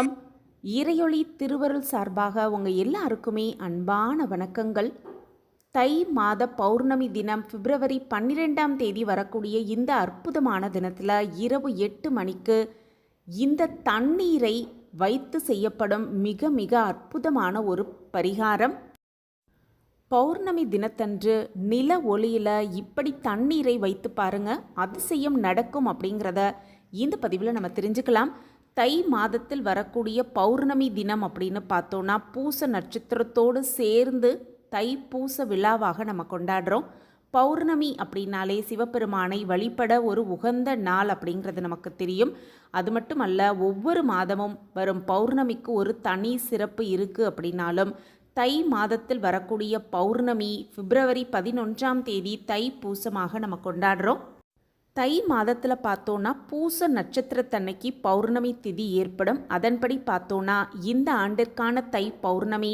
வணக்கம். இறையொளி திருவருள் சார்பாக உங்கள் எல்லாருக்குமே அன்பான வணக்கங்கள். தை மாத பௌர்ணமி தினம் பிப்ரவரி பன்னிரெண்டாம் தேதி வரக்கூடிய இந்த அற்புதமான தினத்தில் இரவு எட்டு மணிக்கு இந்த தண்ணீரை வைத்து செய்யப்படும் மிக மிக அற்புதமான ஒரு பரிகாரம். பௌர்ணமி தினத்தன்று நில ஒளியில் இப்படி தண்ணீரை வைத்து பாருங்க அதிசயம் நடக்கும் அப்படிங்கிறத இந்த பதிவில் நம்ம தெரிஞ்சுக்கலாம். தை மாதத்தில் வரக்கூடிய பௌர்ணமி தினம் அப்படின்னு பார்த்தோன்னா பூச நட்சத்திரத்தோடு சேர்ந்து தை பூச விழாவாக நம்ம கொண்டாடுறோம். பௌர்ணமி அப்படின்னாலே சிவபெருமானை வழிபட ஒரு உகந்த நாள் அப்படிங்கிறது நமக்கு தெரியும். அது மட்டும் அல்ல ஒவ்வொரு மாதமும் வரும் பௌர்ணமிக்கு ஒரு தனி சிறப்பு இருக்குது அப்படின்னாலும் தை மாதத்தில் வரக்கூடிய பௌர்ணமி பிப்ரவரி பதினொன்றாம் தேதி தை பூசமாக நம்ம கொண்டாடுறோம். தை மாதத்தில் பார்த்தோன்னா பூச நட்சத்திரத்தன்னைக்கு பௌர்ணமி திதி ஏற்படும். அதன்படி பார்த்தோன்னா இந்த ஆண்டிற்கான தை பௌர்ணமி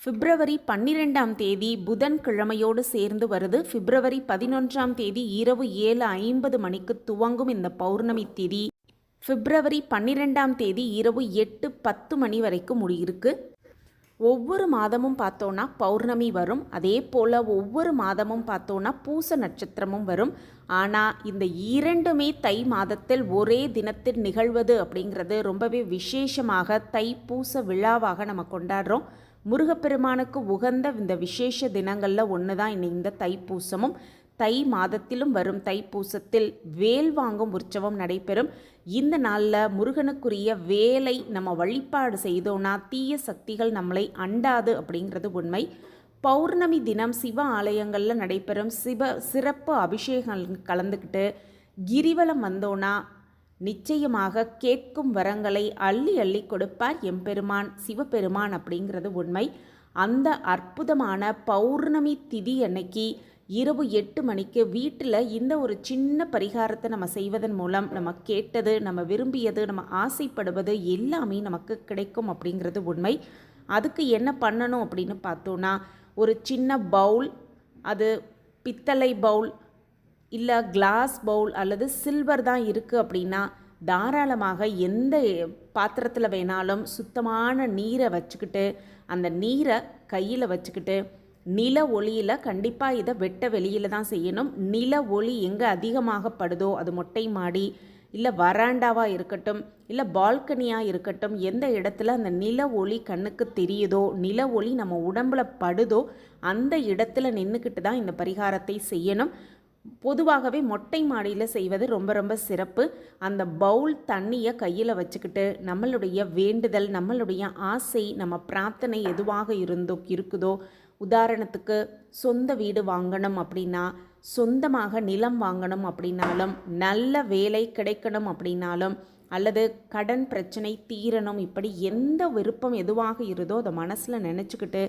பிப்ரவரி பன்னிரெண்டாம் தேதி புதன்கிழமையோடு சேர்ந்து வருது. பிப்ரவரி பதினொன்றாம் தேதி இரவு ஏழு ஐம்பது மணிக்கு துவங்கும் இந்த பௌர்ணமி திதி. பிப்ரவரி பன்னிரெண்டாம் தேதி இரவு எட்டு பத்து மணி வரைக்கும் முடியிருக்கு. ஒவ்வொரு மாதமும் பார்த்தோன்னா பௌர்ணமி வரும். அதே போல் ஒவ்வொரு மாதமும் பார்த்தோன்னா பூச நட்சத்திரமும் வரும். ஆனால் இந்த இரண்டுமே தை மாதத்தில் ஒரே தினத்தில் நிகழ்வது அப்படிங்கிறது ரொம்பவே விசேஷமாக தை பூச விழாவாக நம்ம கொண்டாடுறோம். முருகப்பெருமானுக்கு உகந்த இந்த விசேஷ தினங்களில் ஒன்று தான் இந்த தைப்பூசமும் தை மாதத்திலும் வரும் தைப்பூசத்தில் வேல் வாங்கும் உற்சவம் நடைபெறும். இந்த நாளில் முருகனுக்குரிய வேலை நம்ம வழிபாடு செய்தோன்னா தீய சக்திகள் நம்மளை அண்டாது அப்படிங்கிறது உண்மை. பௌர்ணமி தினம் சிவ ஆலயங்களில் நடைபெறும் சிவ சிறப்பு அபிஷேகம் கலந்துக்கிட்டு கிரிவலம் வந்தோன்னா நிச்சயமாக கேட்கும் வரங்களை அள்ளி அள்ளி கொடுப்பார் எம்பெருமான் சிவபெருமான் அப்படிங்கிறது உண்மை. அந்த அற்புதமான பௌர்ணமி திதி அன்னைக்கு இரவு எட்டு மணிக்கு வீட்டில் இந்த ஒரு சின்ன பரிகாரத்தை நம்ம செய்வதன் மூலம் நம்ம கேட்டது நம்ம விரும்பியது நம்ம ஆசைப்படுவது எல்லாமே நமக்கு கிடைக்கும் அப்படிங்கிறது உண்மை. அதுக்கு என்ன பண்ணணும் அப்படின்னு பார்த்தோன்னா ஒரு சின்ன பவுல் அது பித்தளை பவுல் இல்லை கிளாஸ் பவுல் அல்லது சில்வர் தான் இருக்குது அப்படின்னா தாராளமாக எந்த பாத்திரத்தில் வேணாலும் சுத்தமான நீரை வச்சுக்கிட்டு அந்த நீரை கையில் வச்சுக்கிட்டு நில ஒளியில் கண்டிப்பாக இதை வெட்ட வெளியில் தான் செய்யணும். நில ஒளி எங்கே அதிகமாக படுதோ அது மொட்டை மாடி இல்லை வராண்டாவாக இருக்கட்டும் இல்லை பால்கனியாக இருக்கட்டும் எந்த இடத்துல அந்த நில ஒளி கண்ணுக்கு தெரியுதோ நில ஒளி நம்ம உடம்புல படுதோ அந்த இடத்துல நின்றுக்கிட்டு தான் இந்த பரிகாரத்தை செய்யணும். பொதுவாகவே மொட்டை மாடியில் செய்வது ரொம்ப ரொம்ப சிறப்பு. அந்த பவுல் தண்ணியை கையில் வச்சுக்கிட்டு நம்மளுடைய வேண்டுதல் நம்மளுடைய ஆசை நம்ம பிரார்த்தனை எதுவாக இருந்தோ இருக்குதோ உதாரணத்துக்கு சொந்த வீடு வாங்கணும் அப்படின்னா சொந்தமாக நிலம் வாங்கணும் அப்படின்னாலும் நல்ல வேலை கிடைக்கணும் அப்படின்னாலும் அல்லது கடன் பிரச்சனை தீரணும் இப்படி எந்த விருப்பம் எதுவாக இருதோ அதை மனசில் நினச்சிக்கிட்டு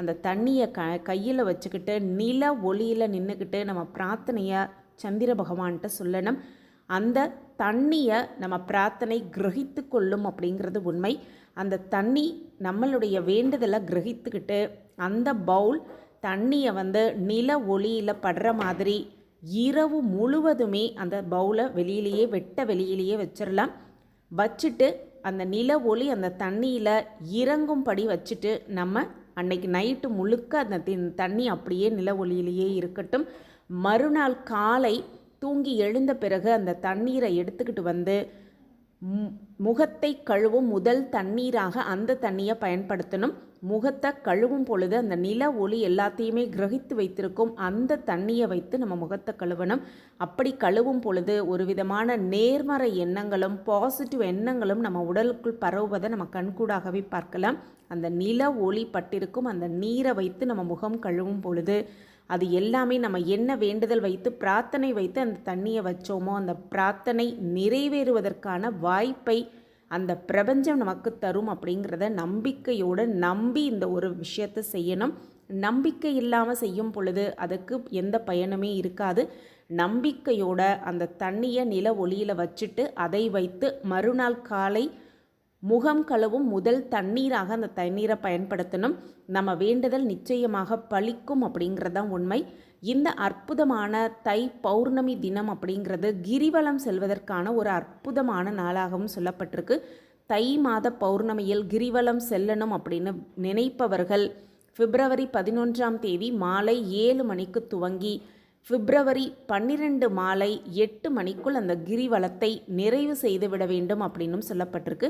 அந்த தண்ணியை க கையில் வச்சுக்கிட்டு நில ஒளியில் நின்றுக்கிட்டு நம்ம பிரார்த்தனையை சந்திர பகவான்கிட்ட சொல்லணும். அந்த தண்ணியை நம்ம பிரார்த்தனை கிரகித்து கொள்ளும் அப்படிங்கிறது உண்மை. அந்த தண்ணி நம்மளுடைய வேண்டுதலை கிரகித்துக்கிட்டு அந்த பவுல் தண்ணியை வந்து நில ஒளியில் படுற மாதிரி இரவு முழுவதுமே அந்த பவுலை வெளியிலேயே வெட்ட வெளியிலேயே வச்சிடலாம் வச்சுட்டு அந்த நில ஒளி அந்த தண்ணியில் இறங்கும்படி வச்சுட்டு நம்ம அன்னைக்கு நைட்டு முழுக்க அந்த தண்ணி அப்படியே நில ஒளியிலேயே இருக்கட்டும். மறுநாள் காலை தூங்கி எழுந்த பிறகு அந்த தண்ணீரை எடுத்துக்கிட்டு வந்து முகத்தை கழுவும் முதல் தண்ணீராக அந்த தண்ணியை பயன்படுத்தணும். முகத்தை கழுவும் பொழுது அந்த நில ஒளி எல்லாத்தையுமே கிரகித்து வைத்திருக்கும் அந்த தண்ணியை வைத்து நம்ம முகத்தை கழுவணும். அப்படி கழுவும் பொழுது ஒரு விதமான நேர்மறை எண்ணங்களும் பாசிட்டிவ் எண்ணங்களும் நம்ம உடலுக்குள் பரவுவதை நம்ம கண்கூடாகவே பார்க்கலாம். அந்த நில ஒளி பட்டிருக்கும் அந்த நீரை வைத்து நம்ம முகம் கழுவும் பொழுது அது எல்லாமே நம்ம என்ன வேண்டுதல் வைத்து பிரார்த்தனை வைத்து அந்த தண்ணியை வச்சோமோ அந்த பிரார்த்தனை நிறைவேறுவதற்கான வாய்ப்பை அந்த பிரபஞ்சம் நமக்கு தரும் அப்படிங்கிறத நம்பிக்கையோடு நம்பி இந்த ஒரு விஷயத்தை செய்யணும். நம்பிக்கை இல்லாமல் செய்யும் பொழுது அதுக்கு எந்த பயனுமே இருக்காது. நம்பிக்கையோட அந்த தண்ணியை நில ஒளியில் வச்சுட்டு அதை வைத்து மறுநாள் காலை முகம் கழுவும் முதல் தண்ணீராக அந்த தண்ணீரை பயன்படுத்தணும். நம்ம வேண்டுதல் நிச்சயமாக பழிக்கும் அப்படிங்கிறது தான் உண்மை. இந்த அற்புதமான தை பௌர்ணமி தினம் அப்படிங்கிறது கிரிவலம் செல்வதற்கான ஒரு அற்புதமான நாளாகவும் சொல்லப்பட்டிருக்கு. தை மாத பௌர்ணமியில் கிரிவலம் செல்லணும் அப்படின்னு நினைப்பவர்கள் பிப்ரவரி பதினொன்றாம் தேதி மாலை ஏழு மணிக்கு துவங்கி பிப்ரவரி பன்னிரெண்டு மாலை எட்டு மணிக்குள் அந்த கிரிவலத்தை நிறைவு செய்துவிட வேண்டும் அப்படின்னும் சொல்லப்பட்டிருக்கு.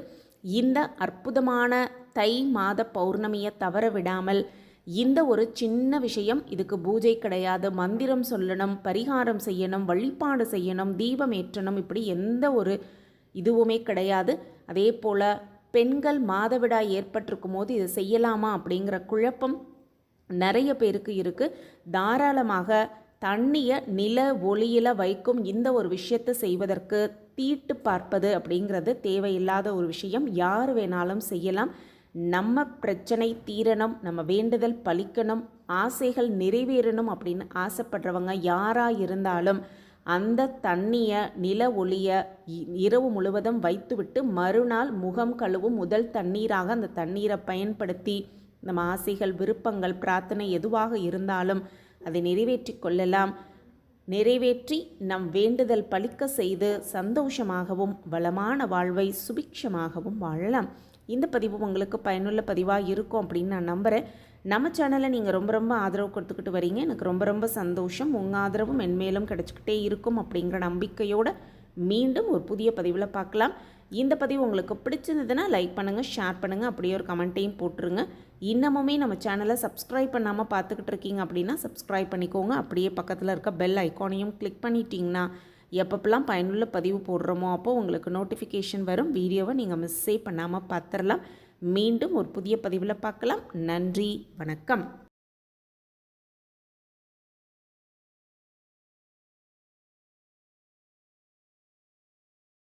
இந்த அற்புதமான தை மாத பௌர்ணமியை தவற விடாமல் இந்த ஒரு சின்ன விஷயம். இதுக்கு பூஜை கிடையாது. மந்திரம் சொல்லணும் பரிகாரம் செய்யணும் வழிபாடு செய்யணும் தீபம் ஏற்றணும். இப்படி எந்த ஒரு இதுவுமே கிடையாது. அதே போல் பெண்கள் மாதவிடாய் ஏற்பட்டிருக்கும் போது இதை செய்யலாமா அப்படிங்கிற குழப்பம் நிறைய பேருக்கு இருக்குது தாராளமாக தண்ணியை நில ஒளியில் வைக்கும் இந்த ஒரு விஷயத்தை செய்வதற்கு தீட்டு பார்ப்பது அப்படிங்கிறது தேவையில்லாத ஒரு விஷயம். யார் வேணாலும் செய்யலாம். நம்ம பிரச்சனை தீரணும் நம்ம வேண்டுதல் பலிக்கணும் ஆசைகள் நிறைவேறணும் அப்படின்னு ஆசைப்படுறவங்க யாராக இருந்தாலும் அந்த தண்ணியை நில ஒளியை இ- இரவு முழுவதும் வைத்துவிட்டு மறுநாள் முகம் கழுவும் முதல் தண்ணீராக அந்த தண்ணீரை பயன்படுத்தி நம்ம ஆசைகள் விருப்பங்கள் பிரார்த்தனை எதுவாக இருந்தாலும் அதை நிறைவேற்றி கொள்ளலாம். நிறைவேற்றி நம் வேண்டுதல் பலிக்க செய்து சந்தோஷமாகவும் வளமான வாழ்வை சுபிக்ஷமாகவும் வாழலாம். இந்த பதிவு உங்களுக்கு பயனுள்ள பதிவாக இருக்கும் அப்படின்னு நான் நம்புகிறேன் நம்ம சேனலை நீங்கள் ரொம்ப ரொம்ப ஆதரவு கொடுத்துக்கிட்டு வரீங்க. எனக்கு ரொம்ப ரொம்ப சந்தோஷம். உங்கள் ஆதரவும் மென்மேலும் கிடச்சிக்கிட்டே இருக்கும் அப்படிங்கிற நம்பிக்கையோடு மீண்டும் ஒரு புதிய பதிவில் பார்க்கலாம். இந்த பதிவு உங்களுக்கு பிடிச்சிருந்ததுன்னா லைக் பண்ணுங்கள் ஷேர் பண்ணுங்கள் அப்படியே ஒரு கமெண்ட்டையும் போட்டுருங்க. இன்னமுமே நம்ம சேனலை சப்ஸ்கிரைப் பண்ணாமல் பார்த்துக்கிட்டு இருக்கீங்க அப்படின்னா சப்ஸ்கிரைப் பண்ணிக்கோங்க. அப்படியே பக்கத்தில் இருக்க பெல் ஐக்கானையும் கிளிக் பண்ணிட்டீங்கன்னா எப்பப்பெல்லாம் பயனுள்ள பதிவு போடுறோமோ அப்போது உங்களுக்கு நோட்டிஃபிகேஷன் வரும். வீடியோவை நீங்கள் மிஸ்ஸே பண்ணாமல் பார்த்துடலாம். மீண்டும் ஒரு புதிய பதிவில் பார்க்கலாம். நன்றி. வணக்கம்.